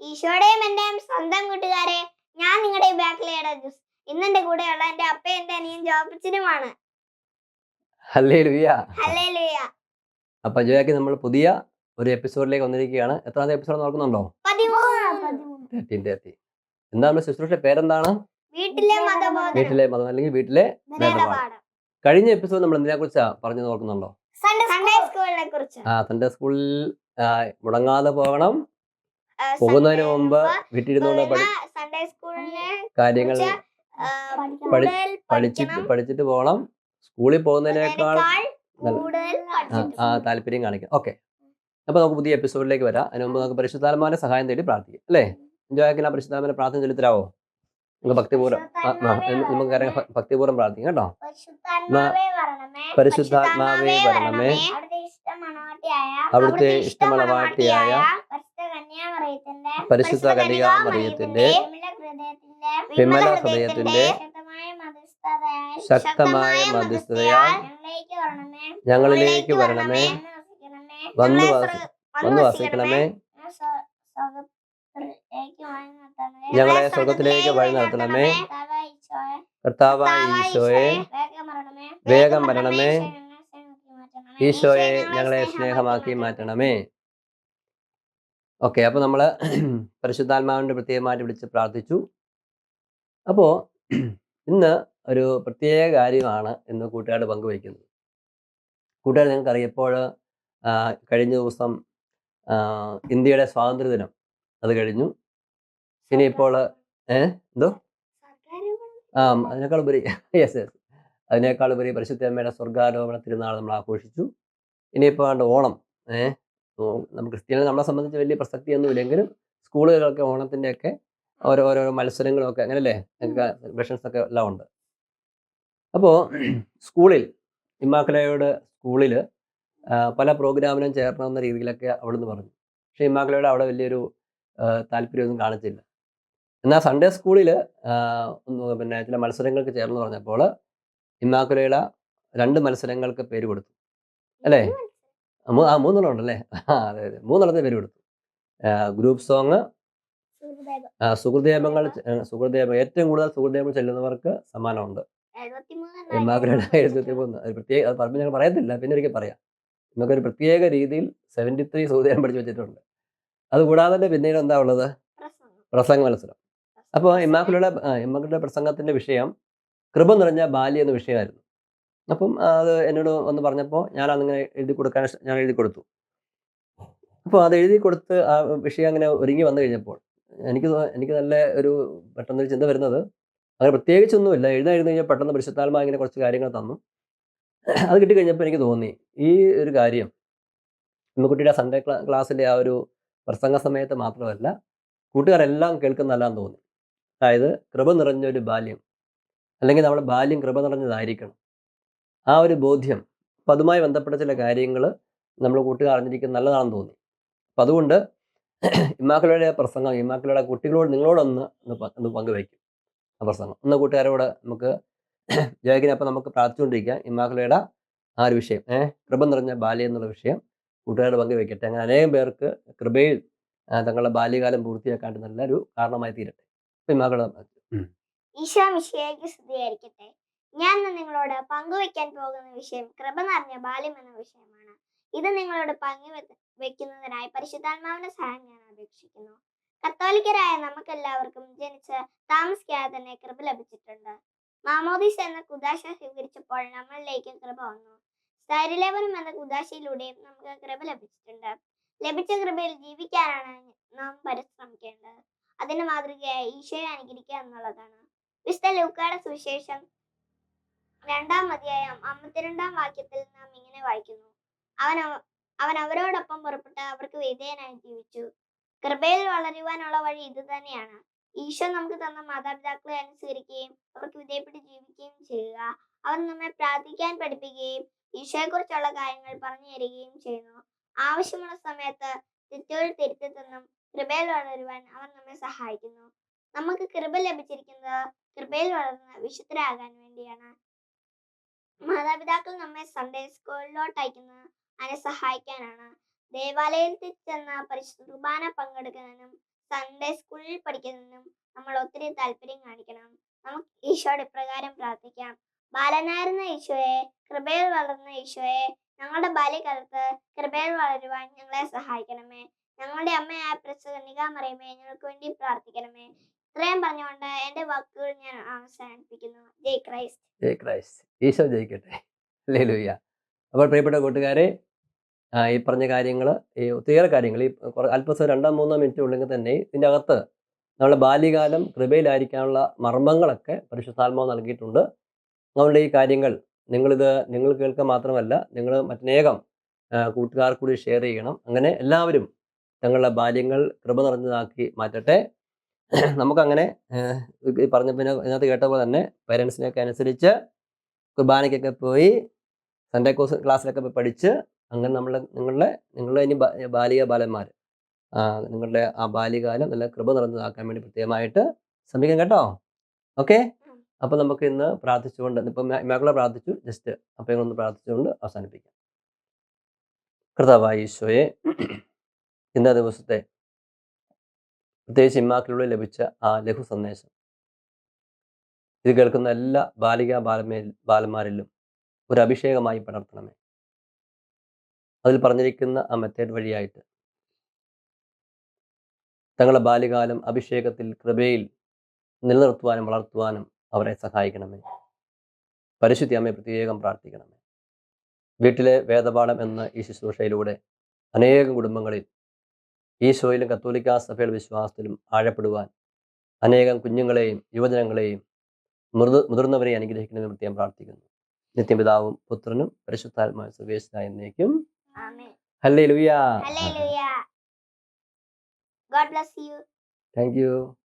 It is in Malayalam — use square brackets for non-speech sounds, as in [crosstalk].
ഈശോയുടെയും എന്റെയും സ്വന്തം കൂട്ടുകാരെ ഞാൻ നിങ്ങളുടെ ബാക്കിലേടെ ജ്യൂസ് ഇന്ന് എന്റെ കൂടെയുള്ള എന്റെ അപ്പയും എന്റെ അനിയൻ ഹല്ലേലൂയ. അപ്പൊ ജോയാക്കി നമ്മൾ പുതിയ ഒരു എപ്പിസോഡിലേക്ക് വന്നിരിക്കുകയാണ്. എത്രാമത്തെ എപ്പിസോഡ് നോക്കുന്നുണ്ടോ തേർട്ടീൻ തേർട്ടി എന്താ നമ്മുടെ ശുശ്രൂഷ പേരെന്താണ്? വീട്ടിലെ മതം അല്ലെങ്കിൽ വീട്ടിലെ വേദപാഠം കഴിഞ്ഞ എപ്പിസോഡ് നമ്മൾ എന്തിനെ കുറിച്ചാ പറഞ്ഞു നോക്കുന്നുണ്ടോ സൺഡേ സ്കൂളിനെ കുറിച്ച്. ആ സൺഡേ സ്കൂളിൽ മുടങ്ങാതെ പോകണം. പോകുന്നതിന് മുമ്പ് പഠി സ്കൂളിനെ കാര്യങ്ങൾ പഠിച്ചിട്ട് പഠിച്ചിട്ട് പോകണം. സ്കൂളിൽ പോകുന്നതിനേക്കാൾ ആ, പഠിച്ചിട്ട് ആ താല്പര്യം കാണിക്കാം. ഓക്കെ. അപ്പൊ നമുക്ക് പുതിയ എപ്പിസോഡിലേക്ക് വരാം. അതിന് മുമ്പ് നമുക്ക് പരിശുദ്ധാത്മാവിന്റെ സഹായം തേടി പ്രാർത്ഥിക്കാം. അല്ലേ? ജോയാക്കിന് ആ പരിശുദ്ധാത്മാവിന്റെ പ്രാർത്ഥന ചെലുത്തരാവോ നമുക്ക് ഭക്തിപൂർവം നമുക്ക് ഭക്തിപൂർവം പ്രാർത്ഥിക്കാം കേട്ടോ. പരിശുദ്ധാത്മാവേ വരണമേ. അവിടുത്തെ ഇഷ്ടമുള്ള ഇഷ്ടമണവാട്ടിയായ പരിശുദ്ധ കന്യാമറിയത്തിന്റെ മറിയത്തിന്റെ വിമല ഹൃദയത്തിന്റെ ശക്തമായ മധ്യസ്ഥതയാൽ ഞങ്ങളിലേക്ക് വരണമേ. വന്നു വന്ന് വസിക്കണമേ. ഞങ്ങളെ സ്വർഗത്തിലേക്ക് വഴി നടത്തണമേ. കർത്താവായ ഈശോയെ. വേഗം വരണമേ. ഈശോയെ ഞങ്ങളെ സ്നേഹമാക്കി മാറ്റണമേ. ഓക്കെ അപ്പൊ നമ്മൾ [clears throat] പരിശുദ്ധാത്മാവിന്റെ പ്രത്യേകമായിട്ട് വിളിച്ച് പ്രാർത്ഥിച്ചു. അപ്പോ [clears throat] ഇന്ന് ഒരു പ്രത്യേക കാര്യമാണ് ഇന്ന് കൂട്ടുകാരുടെ പങ്കുവയ്ക്കുന്നത്. കൂട്ടുകാർ നിങ്ങൾക്ക് ഇപ്പോൾ കഴിഞ്ഞ ദിവസം ഇന്ത്യയുടെ സ്വാതന്ത്ര്യദിനം അത് കഴിഞ്ഞു. ഇനിയിപ്പോൾ ഏഹ് എന്തോ? ആ അതിനേക്കാൾ ഉപരി യെസ് [laughs] യെസ് അതിനേക്കാൾ ഉപരി പരിശുദ്ധമ്മയുടെ സ്വർഗാരോപണ തിരുനാൾ നമ്മൾ ആഘോഷിച്ചു. ഇനിയിപ്പോൾ ആണ്ട് ഓണം. ഏഹ് നമുക്ക് ക്രിസ്ത്യാനി നമ്മളെ സംബന്ധിച്ച് വലിയ പ്രസക്തിയൊന്നും ഇല്ലെങ്കിലും സ്കൂളുകളൊക്കെ ഓണത്തിന്റെയൊക്കെ ഓരോ ഓരോ മത്സരങ്ങളൊക്കെ അങ്ങനല്ലേ? സെലിബ്രേഷൻസ് ഒക്കെ എല്ലാം ഉണ്ട്. അപ്പോൾ സ്കൂളിൽ ഇമ്മാക്കലയോട് സ്കൂളിൽ പല പ്രോഗ്രാമിനും ചേർണമെന്ന രീതിയിലൊക്കെ അവിടുന്ന് പറഞ്ഞു. പക്ഷേ ഇമ്മാക്കലയുടെ അവിടെ വലിയൊരു താല്പര്യമൊന്നും കാണിച്ചില്ല. എന്നാൽ സൺഡേ സ്കൂളിൽ പിന്നെ ചില മത്സരങ്ങൾക്ക് ചേർന്ന് പറഞ്ഞപ്പോൾ ഇമ്മാക്കുലയുടെ രണ്ട് മത്സരങ്ങൾക്ക് പേര് കൊടുത്തു. അല്ലേ? ആ മൂന്നെണ്ണം ഉണ്ടല്ലേ ആ അതെ അതെ. മൂന്നെണ്ണത്തിന് പേര് കൊടുത്തു. ഗ്രൂപ്പ് സോങ് സുഹൃദേവങ്ങൾ സുഹൃദേപം ഏറ്റവും കൂടുതൽ സുഹൃദേവങ്ങൾ ചെല്ലുന്നവർക്ക് സമ്മാനമുണ്ട്. ഇമ്മാക്കുലയുടെ എഴുപത്തി മൂന്ന് അത് പ്രത്യേക അത് പറയുമ്പോൾ ഞങ്ങൾ പറയത്തില്ല. പിന്നെ ഒരിക്കൽ പറയാം. നമുക്കൊരു പ്രത്യേക രീതിയിൽ സെവന്റി ത്രീ സുഹൃദേവം പഠിച്ചു വെച്ചിട്ടുണ്ട്. അതുകൂടാതെ തന്നെ പിന്നീട് എന്താ ഉള്ളത്? പ്രസംഗ. മത്സരം. അപ്പോൾ ഇമ്മാക്കുലയുടെ ഇമ്മാക്കുലയുടെ പ്രസംഗത്തിന്റെ വിഷയം കൃപ നിറഞ്ഞ ബാല്യം എന്ന വിഷയമായിരുന്നു. അപ്പം അത് എന്നോട് ഒന്ന് പറഞ്ഞപ്പോൾ ഞാൻ അതിങ്ങനെ എഴുതി കൊടുക്കാൻ ഞാൻ എഴുതി കൊടുത്തു. അപ്പോൾ അത് എഴുതി കൊടുത്ത് ആ വിഷയം അങ്ങനെ ഒരുങ്ങി വന്നു കഴിഞ്ഞപ്പോൾ എനിക്ക് എനിക്ക് നല്ല ഒരു പെട്ടെന്നൊരു ചിന്ത വരുന്നത്. അങ്ങനെ പ്രത്യേകിച്ചൊന്നുമില്ല. എഴുതി കഴിഞ്ഞാൽ പെട്ടെന്ന് പരിശുദ്ധാത്മാ ഇങ്ങനെ കുറച്ച് കാര്യങ്ങൾ തന്നു. അത് കിട്ടിക്കഴിഞ്ഞപ്പോൾ എനിക്ക് തോന്നി ഈ ഒരു കാര്യം ഇമ്മക്കുട്ടിയുടെ സൺഡേ ക്ലാ ക്ലാസ്സിലെ ആ ഒരു പ്രസംഗ സമയത്ത് മാത്രമല്ല കൂട്ടുകാരെല്ലാം കേൾക്കുന്നതല്ലാന്ന് തോന്നി. അതായത് കൃപ നിറഞ്ഞൊരു ബാല്യം. അല്ലെങ്കിൽ നമ്മുടെ ബാല്യം കൃപ നിറഞ്ഞതായിരിക്കണം. ആ ഒരു ബോധ്യം അപ്പം അതുമായി ബന്ധപ്പെട്ട ചില കാര്യങ്ങൾ നമ്മൾ കൂട്ടുകാർ അറിഞ്ഞിരിക്കുന്നത് നല്ലതാണെന്ന് തോന്നി. അപ്പം അതുകൊണ്ട് ഇമ്മാക്കളുടെ പ്രസംഗം ഇമ്മാക്കളുടെ കുട്ടികളോട് നിങ്ങളോടൊന്ന് ഒന്ന് പങ്കുവയ്ക്കും. ആ പ്രസംഗം. ഒന്ന് കൂട്ടുകാരോട് നമുക്ക് ജയകിനപ്പം നമുക്ക് പ്രാർത്ഥിച്ചുകൊണ്ടിരിക്കാം. ഇമ്മാക്കളുടെ ആ ഒരു വിഷയം ഏഹ് കൃപ നിറഞ്ഞ ബാല്യം എന്നുള്ള വിഷയം കൂട്ടുകാരോട് പങ്കുവയ്ക്കട്ടെ. അങ്ങനെ അനേകം പേർക്ക് കൃപയിൽ തങ്ങളുടെ ബാല്യകാലം പൂർത്തിയാക്കാണ്ട് നല്ലൊരു കാരണമായി തീരട്ടെ. അപ്പം ഇമ്മാക്കളുടെ ഈശോ മിശിഹായ്ക്ക് സ്തുതിയായിരിക്കട്ടെ. ഞാൻ ഇന്ന് നിങ്ങളോട് പങ്കുവെക്കാൻ പോകുന്ന വിഷയം കൃപ നിറഞ്ഞ ബാല്യം എന്ന വിഷയമാണ്. ഇത് നിങ്ങളോട് പങ്കുവെക്കുന്നതിനായി പരിശുദ്ധാത്മാവിന്റെ സഹായം ഞാൻ അപേക്ഷിക്കുന്നു. കത്തോലിക്കരായ നമുക്കെല്ലാവർക്കും ജനിച്ച് താമസിക്കാതെ തന്നെ കൃപ ലഭിച്ചിട്ടുണ്ട്. മാമോദീസ് എന്ന കുദാശ സ്വീകരിച്ചപ്പോൾ നമ്മളിലേക്ക് കൃപ വന്നു. സ്ഥൈര്യലേപനം എന്ന കുദാശയിലൂടെയും നമുക്ക് കൃപ ലഭിച്ചിട്ടുണ്ട്. ലഭിച്ച കൃപയിൽ ജീവിക്കാനാണ് നാം പരിശ്രമിക്കേണ്ടത്. അതിന് മാതൃകയായി ഈശോയെ അനുകരിക്കുക എന്നുള്ളതാണ്. വിശുദ്ധ ലൂക്കായുടെ സുവിശേഷം. രണ്ടാം അധ്യായം അമ്പത്തിരണ്ടാം വാക്യത്തിൽ നാം ഇങ്ങനെ വായിക്കുന്നു. അവൻ അവൻ അവരോടൊപ്പം പുറപ്പെട്ട് അവർക്ക് വിധേയനായി ജീവിച്ചു. കൃപയിൽ വളരുവാനുള്ള വഴി ഇത് തന്നെയാണ്. ഈശോ നമുക്ക് തന്ന മാതാപിതാക്കളെ അനുസരിക്കുകയും അവർക്ക് വിധേയപ്പെട്ട് ജീവിക്കുകയും ചെയ്യുക. അവർ നമ്മെ പ്രാർത്ഥിക്കാൻ പഠിപ്പിക്കുകയും ഈശോയെക്കുറിച്ചുള്ള കാര്യങ്ങൾ പറഞ്ഞു തരികയും ചെയ്യുന്നു. ആവശ്യമുള്ള സമയത്ത് തെറ്റുകൾ തിരുത്തി തന്നും കൃപയിൽ വളരുവാൻ അവൻ നമ്മെ സഹായിക്കുന്നു. നമുക്ക് കൃപ ലഭിച്ചിരിക്കുന്നത് കൃപയിൽ വളർന്ന് വിശുദ്ധരാകാൻ വേണ്ടിയാണ്. മാതാപിതാക്കൾ നമ്മെ സൺഡേ സ്കൂളിലോട്ട് അയക്കുന്നത് അതിനെ സഹായിക്കാനാണ്. ദേവാലയത്തിൽ ചെന്ന പരിശുദ്ധ കുർബാന പങ്കെടുക്കുന്നതിനും സൺഡേ സ്കൂളിൽ പഠിക്കുന്നതിനും നമ്മൾ ഒത്തിരി താല്പര്യം കാണിക്കണം. നമുക്ക് ഈശോയുടെ ഇപ്രകാരം പ്രാർത്ഥിക്കാം. ബാലനായിരുന്ന ഈശോയെ കൃപയിൽ വളർന്ന ഈശോയെ ഞങ്ങളുടെ ബാല്യകാലത്ത് കൃപയിൽ വളരുവാൻ ഞങ്ങളെ സഹായിക്കണമേ. ഞങ്ങളുടെ അമ്മയായ പ്രസംഗിക മറിയമേ ഞങ്ങൾക്ക് വേണ്ടി പ്രാർത്ഥിക്കണമേ. ഇത്രയും പറഞ്ഞുകൊണ്ട് എന്റെ വാക്കുകൾ ഞാൻ അവസാനിപ്പിക്കുന്നു. ജയ് ക്രൈസ്റ്റ്. ജയ് ക്രൈസ്റ്റ്. ഈശോ ജയിക്കട്ടെ. ലേലുയ്യ അപ്പോൾ പ്രിയപ്പെട്ട കൂട്ടുകാരെ ഈ പറഞ്ഞ കാര്യങ്ങൾ ഈ ഒത്തിരിയേറെ കാര്യങ്ങൾ ഈ അല്പസം രണ്ടോ മൂന്നോ മിനിറ്റ് ഉണ്ടെങ്കിൽ തന്നെ ഇതിന്റെ അകത്ത് നമ്മുടെ ബാല്യകാലം കൃപയിലായിരിക്കാനുള്ള മർമ്മങ്ങളൊക്കെ പരിശുദ്ധാത്മാവ് നൽകിയിട്ടുണ്ട്. അതുകൊണ്ട് ഈ കാര്യങ്ങൾ നിങ്ങളിത് നിങ്ങൾ കേൾക്കുക മാത്രമല്ല നിങ്ങൾ മറ്റനേകം കൂട്ടുകാർക്കൂടി കൂട്ടുകാർ കൂടി ഷെയർ ചെയ്യണം. അങ്ങനെ എല്ലാവരും തങ്ങളുടെ ബാല്യങ്ങൾ കൃപ നിറഞ്ഞതാക്കി മാറ്റട്ടെ. നമുക്കങ്ങനെ പറഞ്ഞ പിന്നെ ഇതിനകത്ത് കേട്ട പോലെ തന്നെ പേരൻസിനെയൊക്കെ അനുസരിച്ച് കുർബാനയ്ക്കൊക്കെ പോയി സൺഡേ കോഴ്സ് ക്ലാസ്സിലൊക്കെ പോയി പഠിച്ച് അങ്ങനെ നമ്മൾ നിങ്ങളുടെ നിങ്ങളുടെ ഇനി ബാലിക ബാലന്മാർ നിങ്ങളുടെ ആ ബാല്യകാലം നല്ല കൃപ നിറഞ്ഞതാക്കാൻ വേണ്ടി പ്രത്യേകമായിട്ട് ശ്രമിക്കാം കേട്ടോ. ഓക്കെ. അപ്പോൾ നമുക്ക് ഇന്ന് പ്രാർത്ഥിച്ചുകൊണ്ട് ഇപ്പം മേഖല പ്രാർത്ഥിച്ചു. ജസ്റ്റ് അപ്പം ഞങ്ങളൊന്ന് പ്രാർത്ഥിച്ചുകൊണ്ട് അവസാനിപ്പിക്കാം. കൃതവായ ഈശോയെ ഇന്ന ദിവസത്തെ പ്രത്യേകിച്ച് ഇമ്മാക്കിലൂടെ ലഭിച്ച ആ ലഘു സന്ദേശം. ഇത് കേൾക്കുന്ന എല്ലാ ബാലികാ ബാലമേ ബാലന്മാരിലും ഒരു അഭിഷേകമായി പടർത്തണമേ. അതിൽ പറഞ്ഞിരിക്കുന്ന ആ മെത്തേഡ് വഴിയായിട്ട്. തങ്ങളുടെ ബാല്യകാലം അഭിഷേകത്തിൽ കൃപയിൽ നിലനിർത്തുവാനും വളർത്തുവാനും അവരെ സഹായിക്കണമേ. പരിശുദ്ധി അമ്മയെ പ്രത്യേകം പ്രാർത്ഥിക്കണമേ. വീട്ടിലെ വേദപാഠം എന്ന ഈ ശുശ്രൂഷയിലൂടെ അനേകം കുടുംബങ്ങളിൽ ഈശോയിലും കത്തോലിക്ക സഭയുടെ വിശ്വാസത്തിലും ആഴപ്പെടുവാൻ അനേകം കുഞ്ഞുങ്ങളെയും യുവജനങ്ങളെയും മൃദു മുതിർന്നവരെയും അനുഗ്രഹിക്കണമെന്ന് പ്രത്യേകം പ്രാർത്ഥിക്കുന്നു. നിത്യപിതാവും പുത്രനും പരിശുദ്ധാത്മായ സുവേശനായ എന്നേക്കും. Hallelujah God bless you. Thank you.